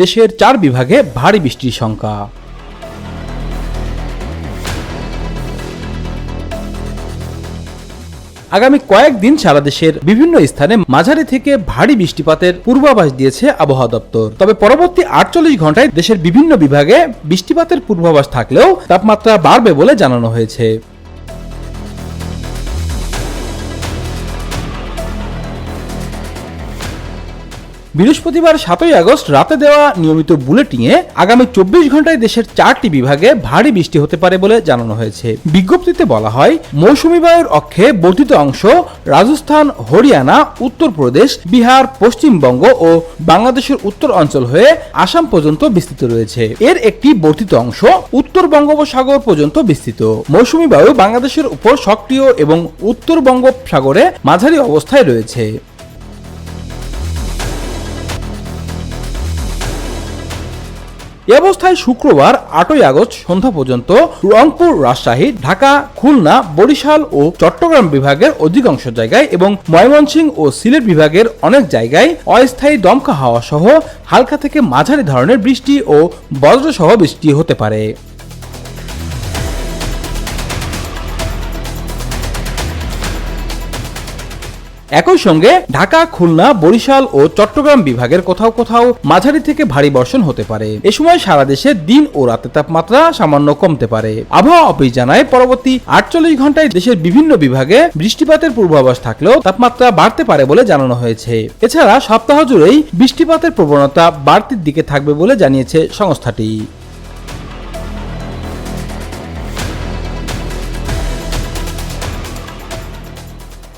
দেশের চার বিভাগে ভারী বৃষ্টির সংখ্যা। আগামী কয়েকদিন সারা দেশের বিভিন্ন স্থানে মাঝারি থেকে ভারী বৃষ্টিপাতের পূর্বাভাস দিয়েছে আবহাওয়া দপ্তর। তবে পরবর্তী আটচল্লিশ ঘন্টায় দেশের বিভিন্ন বিভাগে বৃষ্টিপাতের পূর্বাভাস থাকলেও তাপমাত্রা বাড়বে বলে জানানো হয়েছে। বৃহস্পতিবার সাতই আগস্ট রাতে দেওয়া নিয়মিত বুলেটিনে আগামী চব্বিশ ঘন্টায় দেশের চারটি বিভাগে ভারী বৃষ্টি হতে পারে বলে জানানো হয়েছে। বিজ্ঞপ্তিতে বলা হয়, মৌসুমী বায়ুর অক্ষে বর্ধিত অংশ রাজস্থান, হরিয়ানা, উত্তরপ্রদেশ, বিহার, পশ্চিমবঙ্গ ও বাংলাদেশের উত্তর অঞ্চল হয়ে আসাম পর্যন্ত বিস্তৃত রয়েছে। এর একটি বর্ধিত অংশ উত্তর বঙ্গোপসাগর পর্যন্ত বিস্তৃত। মৌসুমী বায়ু বাংলাদেশের উপর সক্রিয় এবং উত্তর বঙ্গোপসাগরে মাঝারি অবস্থায় রয়েছে। এ অবস্থায় শুক্রবার আটই আগস্ট সন্ধ্যা পর্যন্ত রংপুর, রাজশাহী, ঢাকা, খুলনা, বরিশাল ও চট্টগ্রাম বিভাগের অধিকাংশ জায়গায় এবং ময়মনসিংহ ও সিলেট বিভাগের অনেক জায়গায় অস্থায়ী দমকা হাওয়া সহ হালকা থেকে মাঝারি ধরনের বৃষ্টি ও বজ্রসহ বৃষ্টি হতে পারে। একই সঙ্গে ঢাকা, খুলনা, বরিশাল ও চট্টগ্রাম বিভাগের কোথাও কোথাও মাঝারি থেকে ভারী বর্ষণ হতে পারে। এ সময় সারা দেশে দিন ও রাতের তাপমাত্রা সামান্য কমতে পারে। আবহাওয়া অফিস জানায়, পরবর্তী আটচল্লিশ ঘন্টায় দেশের বিভিন্ন বিভাগে বৃষ্টিপাতের পূর্বাভাস থাকলেও তাপমাত্রা বাড়তে পারে বলে জানানো হয়েছে। এছাড়া সপ্তাহ জুড়েই বৃষ্টিপাতের প্রবণতা বাড়তির দিকে থাকবে বলে জানিয়েছে সংস্থাটি।